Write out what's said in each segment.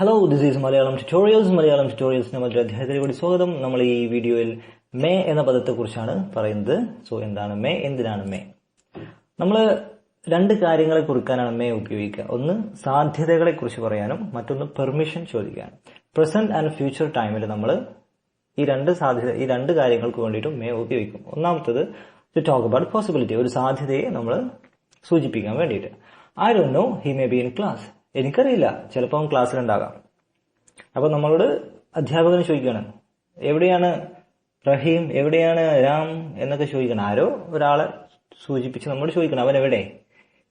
Hello this is Malayalam tutorials Malayalam tutorials മറ്റൊരു അധ്യായത്തിലേക്ക് കൂടി സ്വാഗതം. നമ്മൾ ഈ വീഡിയോയിൽ മേ എന്ന പദത്തെക്കുറിച്ചാണ് പറയുന്നത്. സോ എന്താണ് മേ? എന്തിനാണ് മേ? നമ്മൾ രണ്ട് കാര്യങ്ങളെ കുറിക്കാനാണ് മേ ഉപയോഗിക്കുക. ഒന്ന് സാധ്യതകളെ കുറിച്ച് പറയാനും മറ്റൊന്ന് പെർമിഷൻ ചോദിക്കാനും. പ്രസന്റ് ആൻഡ് ഫ്യൂച്ചർ ടൈമിൽ നമ്മൾ ഈ രണ്ട് സാധ്യത ഈ രണ്ട് കാര്യങ്ങൾക്ക് വേണ്ടിയിട്ടും മേ ഉപയോഗിക്കും. ഒന്നാമത്തത് ടു ടോക്ക് അബൌട്ട് പോസിബിലിറ്റി ഒരു സാധ്യതയെ നമ്മൾ സൂചിപ്പിക്കാൻ വേണ്ടിയിട്ട്. I don't know he may be in class എനിക്കറിയില്ല. ചിലപ്പോൾ ക്ലാസ്സിലുണ്ടാകാം. അപ്പൊ നമ്മളോട് അധ്യാപകൻ ചോദിക്കുകയാണ് എവിടെയാണ് റഹീം? എവിടെയാണ് രാം? എന്നൊക്കെ ചോദിക്കണം ആരോ ഒരാളെ സൂചിപ്പിച്ച് നമ്മളോട് ചോദിക്കണം അവൻ എവിടെ?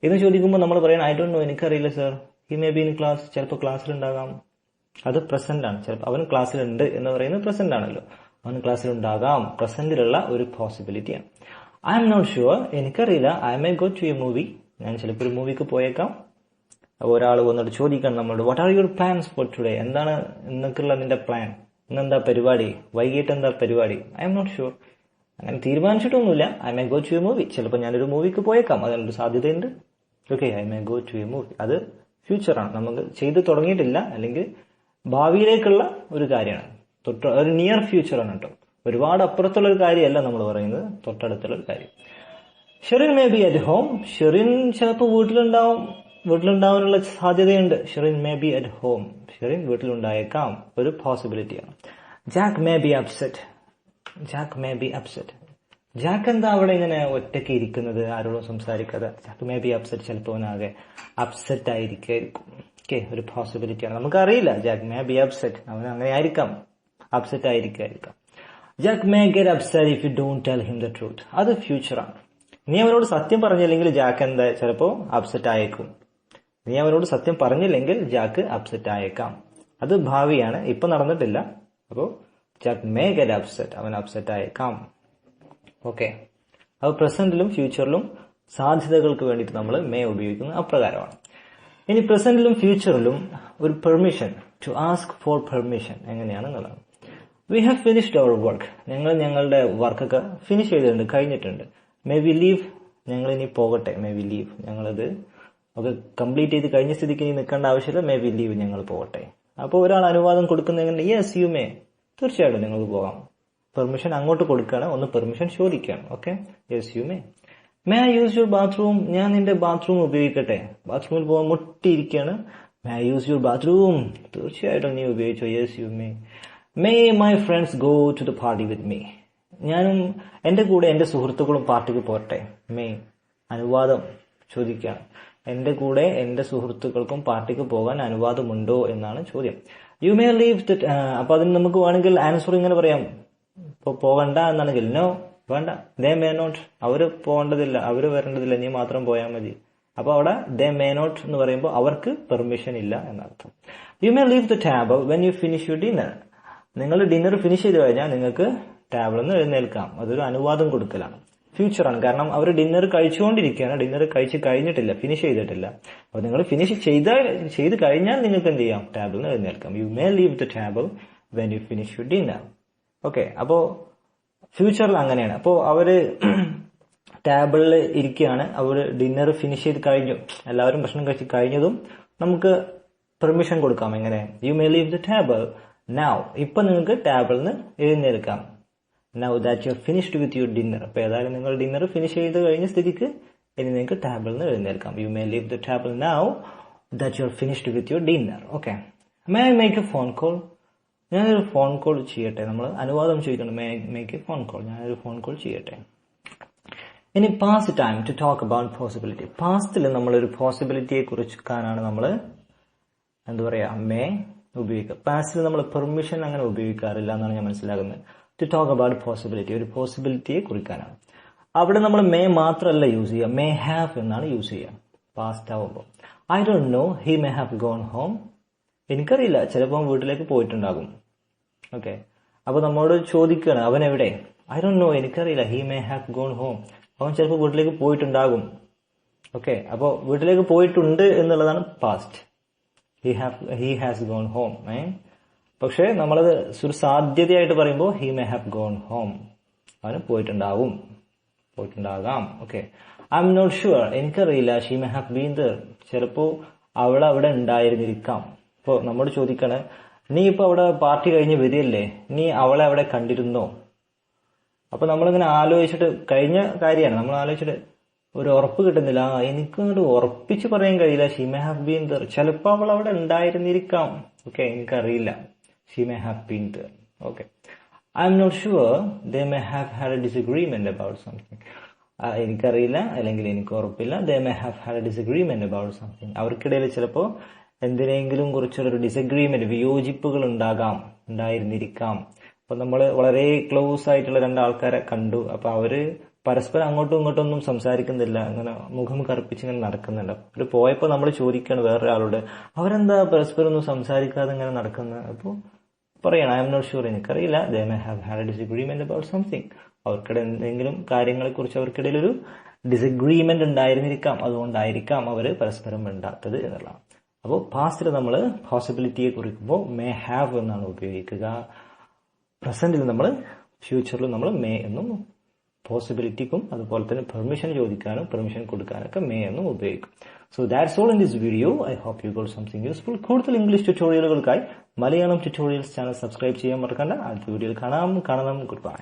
എന്ന് ചോദിക്കുമ്പോൾ നമ്മൾ പറയണം ഐ ഡോണ്ട് നോ എനിക്കറിയില്ല sir he may be in class ചിലപ്പോൾ ക്ലാസ്സിലുണ്ടാകാം. അത് പ്രസന്റ് ആണ്. ചിലപ്പോൾ അവൻ ക്ലാസ്സിലുണ്ട് എന്ന് പറയുന്നത് പ്രസന്റ് ആണല്ലോ. അവൻ ക്ലാസ്സിലുണ്ടാകാം. പ്രസന്റിലുള്ള ഒരു പോസിബിലിറ്റിയാണ് ഐ എം നോട്ട് ഷുവർ എനിക്കറിയില്ല. I may go to a movie ഞാൻ ചിലപ്പോൾ ഒരു മൂവിക്ക് പോയേക്കാം. ഒരാൾ വന്നിട്ട് ചോദിക്കാൻ നമ്മളോട് what are your plans for today എന്താണ് ഇന്നൊക്കെയുള്ള നിന്റെ പ്ലാൻ ഇന്നെന്താ പരിപാടി? വൈകിട്ട് എന്താ പരിപാടി? ഐ എം നോട്ട് ഷുവർ അങ്ങനെ തീരുമാനിച്ചിട്ടൊന്നുമില്ല. I may go to a movie ചിലപ്പോൾ ഞാനൊരു മൂവിക്ക് പോയേക്കാം. അതിനൊരു സാധ്യതയുണ്ട്. Okay I may go to a movie അത് ഫ്യൂച്ചറാണ് നമുക്ക് ചെയ്ത് തുടങ്ങിയിട്ടില്ല. അല്ലെങ്കിൽ ഭാവിയിലേക്കുള്ള ഒരു കാര്യമാണ്. തൊട്ട് ഒരു നിയർ ഫ്യൂച്ചറാണ് കേട്ടോ. ഒരുപാട് അപ്പുറത്തുള്ള ഒരു കാര്യമല്ല നമ്മൾ പറയുന്നത്. തൊട്ടടുത്തുള്ള ഒരു കാര്യം. Sherin may be at home Sherin ചിലപ്പോൾ വീട്ടിലുണ്ടാവും. വീട്ടിലുണ്ടാവാനുള്ള സാധ്യതയുണ്ട്. Sherin may be at home Sherin വീട്ടിലുണ്ടായേക്കാം. ഒരു പോസിബിലിറ്റിയാണ് Jack may be upset Jack may be upset Jack എന്താ അവിടെ ഇങ്ങനെ ഒറ്റയ്ക്ക് ഇരിക്കുന്നത്? ആരോടും സംസാരിക്കാതെ. ജാക്ക് മേ ബി അപ്സെറ്റ് ചിലപ്പോൾ ആകെ അപ്സെറ്റ് ആയിരിക്കും ഓക്കെ ഒരു പോസിബിലിറ്റിയാണ് നമുക്കറിയില്ല. ജാക്ക് മേ ബി അപ്സെറ്റ് അവൻ അങ്ങനെ ആയിരിക്കാം. Upset ആയിരിക്കായിരിക്കാം. Jack may get upset if you don't tell him the truth അത് ഫ്യൂച്ചറാണ് നീ അവനോട് സത്യം പറഞ്ഞില്ലെങ്കിൽ ജാക്ക് എന്താ? ചിലപ്പോൾ അപ്സെറ്റ് ആയേക്കും. നീ അവനോട് സത്യം പറഞ്ഞില്ലെങ്കിൽ ജാക്ക് അപ്സെറ്റ് ആയേക്കാം. അത് ഭാവിയാണ്. ഇപ്പൊ നടന്നിട്ടില്ല. അപ്പോൾ ജാക്ക് മേ ഗെറ്റ് അപ്സെറ്റ് അവൻ അപ്സെറ്റ് ആയേക്കാം. ഓക്കെ അത് പ്രസന്റിലും ഫ്യൂച്ചറിലും സാധ്യതകൾക്ക് വേണ്ടിയിട്ട് നമ്മൾ മേ ഉപയോഗിക്കുന്നത് അപ്രകാരമാണ്. ഇനി പ്രസന്റിലും ഫ്യൂച്ചറിലും ഒരു permission to ask for permission എങ്ങനെയാണ് എന്നുള്ളതാണ് we have finished our work ഞങ്ങൾ ഞങ്ങളുടെ വർക്കൊക്കെ ഫിനിഷ് ചെയ്തിട്ടുണ്ട് കഴിഞ്ഞിട്ടുണ്ട്. മേ വി ലീവ് ഞങ്ങൾ ഇനി പോകട്ടെ. മേ വി ലീവ് ഞങ്ങളത് ഒക്കെ കംപ്ലീറ്റ് ചെയ്ത് കഴിഞ്ഞ സ്ഥിതിക്ക് ഇനി നിൽക്കേണ്ട ആവശ്യമില്ല. മേ ബി ലീവ് ഞങ്ങൾ പോകട്ടെ. അപ്പോൾ ഒരാൾ അനുവാദം കൊടുക്കുന്ന യെസ് യു മേ തീർച്ചയായിട്ടും നിങ്ങൾക്ക് പോകാം. പെർമിഷൻ അങ്ങോട്ട് കൊടുക്കുകയാണ്. ഒന്ന് പെർമിഷൻ ചോദിക്കുകയാണ്. Okay yes you may may I use your bathroom ഞാൻ നിന്റെ ബാത്റൂം ഉപയോഗിക്കട്ടെ. ബാത്റൂമിൽ പോകാൻ മുട്ടിയിരിക്കുകയാണ്. May I use your bathroom തീർച്ചയായിട്ടും നീ ഉപയോഗിച്ചോ. Yes you may may my friends go to the party with me ഞാനും എന്റെ കൂടെ എന്റെ സുഹൃത്തുക്കളും പാർട്ടിക്ക് പോരട്ടെ മേ അനുവാദം ചോദിക്കുകയാണ്. എന്റെ കൂടെ എന്റെ സുഹൃത്തുക്കൾക്കും പാർട്ടിക്ക് പോകാൻ അനുവാദമുണ്ടോ എന്നാണ് ചോദ്യം. യു മേ ലീവ് അപ്പൊ അതിന് നമുക്ക് വേണമെങ്കിൽ ആൻസർ ഇങ്ങനെ പറയാം. ഇപ്പൊ പോകണ്ട എന്നാണെങ്കിൽ നോ വേണ്ട. ദേ മേ നോട്ട് അവർ പോകേണ്ടതില്ല. അവർ വരേണ്ടതില്ല. നീ മാത്രം പോയാൽ മതി. അപ്പൊ അവിടെ ദേ മേ നോട്ട് എന്ന് പറയുമ്പോൾ അവർക്ക് പെർമിഷൻ ഇല്ല എന്നർത്ഥം. You may leave the table when you finish you dinner നിങ്ങൾ ഡിന്നർ ഫിനിഷ് ചെയ്ത് കഴിഞ്ഞാൽ നിങ്ങൾക്ക് ടാബിൾ നിന്ന് എഴുന്നേൽക്കാം. അതൊരു അനുവാദം കൊടുക്കലാണ്. ഫ്യൂച്ചറാണ്. കാരണം അവർ ഡിന്നർ കഴിച്ചുകൊണ്ടിരിക്കുകയാണ്. ഡിന്നർ കഴിച്ച് കഴിഞ്ഞിട്ടില്ല. ഫിനിഷ് ചെയ്തിട്ടില്ല. അപ്പൊ നിങ്ങൾ ഫിനിഷ് ചെയ്ത ചെയ്ത് കഴിഞ്ഞാൽ നിങ്ങൾക്ക് എന്ത് ചെയ്യാം? ടാബിൾ നിന്ന് എഴുന്നേൽക്കാം. You may leave the table when you finish you dinner okay അപ്പോ ഫ്യൂച്ചറിൽ അങ്ങനെയാണ്. അപ്പോൾ അവർ ടേബിളിൽ ഇരിക്കുകയാണ്. അവർ ഡിന്നർ ഫിനിഷ് ചെയ്ത് കഴിഞ്ഞു. എല്ലാവരും ഭക്ഷണം കഴിച്ച് കഴിഞ്ഞതും നമുക്ക് പെർമിഷൻ കൊടുക്കാം. എങ്ങനെ? You may leave the table now ഇപ്പൊ നിങ്ങൾക്ക് ടേബിളിൽ നിന്ന് എഴുന്നേൽക്കാം. Now that you finished with your dinner അപ്പോൾ ഏതായാലും നിങ്ങൾ ഡിന്നർ ഫിനിഷ് ചെയ്ത് കഴിഞ്ഞ സ്ഥിതിക്ക് ഇനി നിങ്ങൾക്ക് ടേബിളിൽ നിന്ന് എഴുന്നേൽക്കാം. You may leave the table now that you are finished with your dinner okay may I make a phone call ഞാനൊരു ഫോൺ കോൾ ചെയ്യട്ടെ. നമ്മൾ അനുവാദം ചോദിക്കണം. May make a phone call ഞാനൊരു ഫോൺ കോൾ ചെയ്യട്ടെ. ഇനി past time to talk about possibility പാസ്റ്റിൽ നമ്മളൊരു പോസിബിലിറ്റിയെ കുറിച്ചാണ് നമ്മൾ എന്താ പറയുക മേ ഉപയോഗിക്കുക പാസ്റ്റിൽ നമ്മൾ പെർമിഷൻ അങ്ങനെ ഉപയോഗിക്കാറില്ല എന്നാണ് ഞാൻ മനസ്സിലാക്കുന്നത്. ടു ടോക്ക് അബൌട്ട് പോസിബിലിറ്റി ഒരു പോസിബിലിറ്റിയെ കുറിക്കാനാണ്. അവിടെ നമ്മൾ മേ മാത്രമല്ല യൂസ് ചെയ്യുക. മേ ഹാവ് എന്നാണ് യൂസ് ചെയ്യുക. പാസ്റ്റ് ആവുമ്പോൾ. I don't know he may have gone home എനിക്കറിയില്ല. ചിലപ്പോൾ വീട്ടിലേക്ക് പോയിട്ടുണ്ടാകും. ഓക്കെ അപ്പൊ നമ്മോട് ചോദിക്കുകയാണ് അവൻ എവിടെ? ഐ ഡോണ്ട് നോ എനിക്കറിയില്ല. He may have gone home അവൻ ചിലപ്പോൾ വീട്ടിലേക്ക് പോയിട്ടുണ്ടാകും. ഓക്കെ അപ്പോൾ വീട്ടിലേക്ക് പോയിട്ടുണ്ട് എന്നുള്ളതാണ് past he have he has gone home ഏ പക്ഷേ നമ്മളത് ഒരു സാധ്യതയായിട്ട് പറയുമ്പോൾ he may have gone home അവന് പോയിട്ടുണ്ടാവും. പോയിട്ടുണ്ടാകാം. Okay I M not sure എനിക്കറിയില്ല. She may have been there ചിലപ്പോ അവൾ അവിടെ ഉണ്ടായിരുന്നിരിക്കാം. ഇപ്പോൾ നമ്മോട് ചോദിക്കാണ് നീ ഇപ്പൊ അവിടെ പാർട്ടി കഴിഞ്ഞ് വരികയല്ലേ? നീ അവളെ അവിടെ കണ്ടിരുന്നോ? അപ്പൊ നമ്മളിങ്ങനെ ആലോചിച്ചിട്ട് കഴിഞ്ഞ കാര്യമാണ്. നമ്മൾ ആലോചിച്ചിട്ട് ഒരു ഉറപ്പ് കിട്ടുന്നില്ല. ആ എനിക്ക് അങ്ങോട്ട് ഉറപ്പിച്ച് പറയാൻ കഴിയില്ല. She may have been there ചിലപ്പോൾ അവൾ അവിടെ ഉണ്ടായിരുന്നിരിക്കാം. ഓക്കെ എനിക്കറിയില്ല. She may have been there Okay. Am not sure they may have had a disagreement about something എനിക്കറിയില്ല അല്ലെങ്കിൽ എനിക്ക് ഉറപ്പില്ല. They may have had a disagreement about something അവർക്കിടയിൽ ചിലപ്പോൾ എന്തിനെങ്കിലും കുറിച്ചുള്ളൊരു ഡിസഗ്രിമെന്റ് വിയോജിപ്പുകൾ ഉണ്ടാകാം ഉണ്ടായിരുന്നിരിക്കാം. അപ്പൊ നമ്മൾ വളരെ ക്ലോസ് ആയിട്ടുള്ള രണ്ടാൾക്കാരെ കണ്ടു. അപ്പൊ അവർ പരസ്പരം അങ്ങോട്ടും ഇങ്ങോട്ടും ഒന്നും സംസാരിക്കുന്നില്ല. അങ്ങനെ മുഖം കറുപ്പിച്ച് ഇങ്ങനെ നടക്കുന്നുണ്ട്. അവർ പോയപ്പോ നമ്മൾ ചോദിക്കുകയാണ് വേറൊരാളോട് അവരെന്താ പരസ്പരം ഒന്നും സംസാരിക്കാതെ ഇങ്ങനെ നടക്കുന്നത് അപ്പോൾ പറയണം ഐ എം നോട്ട് ഷുവർ എനിക്കറിയില്ല. They may have had a disagreement about something അവർക്കിടെ എന്തെങ്കിലും കാര്യങ്ങളെ കുറിച്ച് അവർക്കിടയിൽ ഒരു ഡിസഗ്രിമെന്റ് ഉണ്ടായിരുന്നിരിക്കാം. അതുകൊണ്ടായിരിക്കാം അവർ പരസ്പരം മിണ്ടാത്തത് എന്നുള്ളതാണ്. അപ്പോൾ പാസ്റ്റിൽ നമ്മൾ പോസിബിലിറ്റിയെ കുറിക്കുമ്പോൾ മേ ഹാവ് എന്നാണ് ഉപയോഗിക്കുക. പ്രസന്റിൽ നമ്മൾ ഫ്യൂച്ചറിൽ നമ്മൾ മേ എന്നും പോസിബിലിറ്റിക്കും അതുപോലെ തന്നെ പെർമിഷൻ ചോദിക്കാനും പെർമിഷൻ കൊടുക്കാനൊക്കെ മേ എന്നും ഉപയോഗിക്കും. So that's all in this video I hope you got something useful കൂടുതൽ ഇംഗ്ലീഷ് ട്യൂട്ടോറിയലുകൾക്കായി മലയാളം ട്യൂട്ടോറിയൽസ് ചാനൽ സബ്സ്ക്രൈബ് ചെയ്യാൻ മറക്കണ്ട. അടുത്ത വീഡിയോയിൽ കാണാം. കാണണം. Good bye